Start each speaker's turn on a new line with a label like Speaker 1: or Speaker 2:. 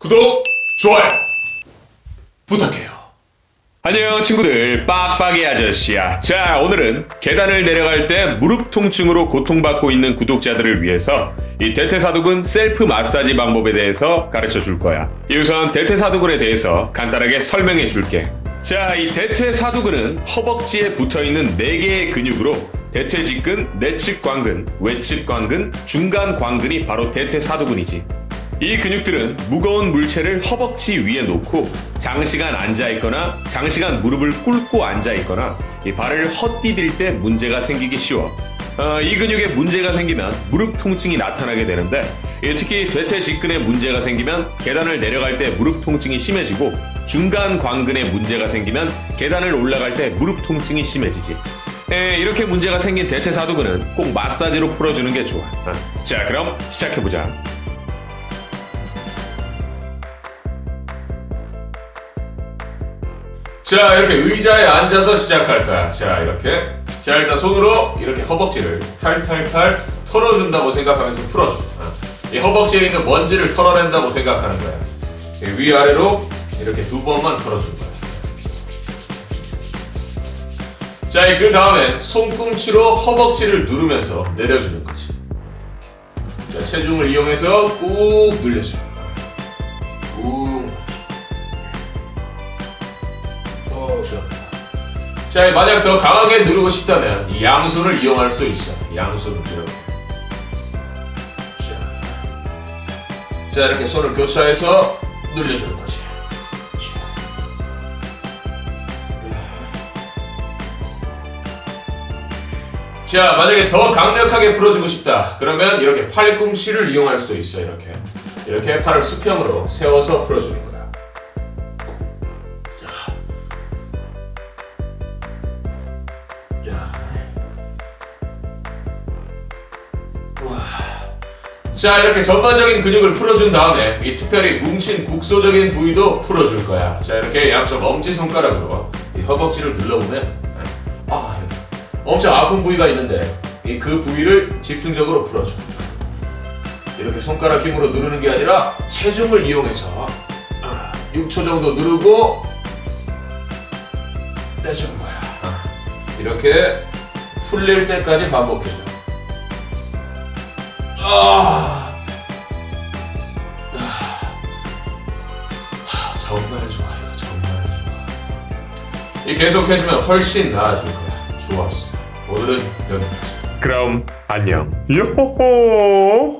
Speaker 1: 구독, 좋아요 부탁해요.
Speaker 2: 안녕 친구들. 빡빡이 아저씨야. 자 오늘은 계단을 내려갈 때 무릎 통증으로 고통받고 있는 구독자들을 위해서 이 대퇴사두근 셀프 마사지 방법에 대해서 가르쳐 줄 거야. 우선 대퇴사두근에 대해서 간단하게 설명해 줄게. 자 이 대퇴사두근은 허벅지에 붙어있는 4개의 근육으로 대퇴직근, 내측광근, 외측광근, 중간광근이 바로 대퇴사두근이지 이 근육들은 무거운 물체를 허벅지 위에 놓고 장시간 앉아 있거나 장시간 무릎을 꿇고 앉아 있거나 이 발을 헛디딜 때 문제가 생기기 쉬워. 어, 이 근육에 문제가 생기면 무릎 통증이 나타나게 되는데 이 특히 대퇴직근에 문제가 생기면 계단을 내려갈 때 무릎 통증이 심해지고 중간 광근에 문제가 생기면 계단을 올라갈 때 무릎 통증이 심해지지. 에, 이렇게 문제가 생긴 대퇴사두근은 꼭 마사지로 풀어주는 게 좋아. 어, 자, 그럼 시작해보자.
Speaker 1: 자, 이렇게 의자에 앉아서 시작할 거야. 자, 이렇게. 자, 일단 손으로 이렇게 허벅지를 탈탈탈 털어준다고 생각하면서 풀어줘. 어. 이 허벅지에 있는 먼지를 털어낸다고 생각하는 거야. 이 위아래로 이렇게 두 번만 털어줄 거야. 자, 그 다음에 손꿈치로 허벅지를 누르면서 내려주는 거지. 자, 체중을 이용해서 꾹 늘려줘. 꾹. 자, 만약 더 강하게 누르고 싶다면 이 양손을 이용할 수도 있어. 양손을 이렇게. 자, 자 이렇게 손을 교차해서 늘려주는 거지. 자, 만약에 더 강력하게 풀어주고 싶다. 그러면 이렇게 팔꿈치를 이용할 수도 있어. 이렇게. 이렇게 팔을 수평으로 세워서 풀어주는 거야. 자 이렇게 전반적인 근육을 풀어준 다음에 이 특별히 뭉친 국소적인 부위도 풀어줄 거야. 자 이렇게 양쪽 엄지손가락으로 이 허벅지를 눌러보면 아 이렇게 엄청 아픈 부위가 있는데 이 그 부위를 집중적으로 풀어줘. 이렇게 손가락 힘으로 누르는 게 아니라 체중을 이용해서 6초 정도 누르고 내주는 거야. 이렇게 풀릴 때까지 반복해줘 아, 아, 정말 좋아 이거 정말 좋아. 이 계속해주면 훨씬 나아질 거야. 좋았어. 오늘은 여기까지.
Speaker 2: 그럼 안녕. 요호호.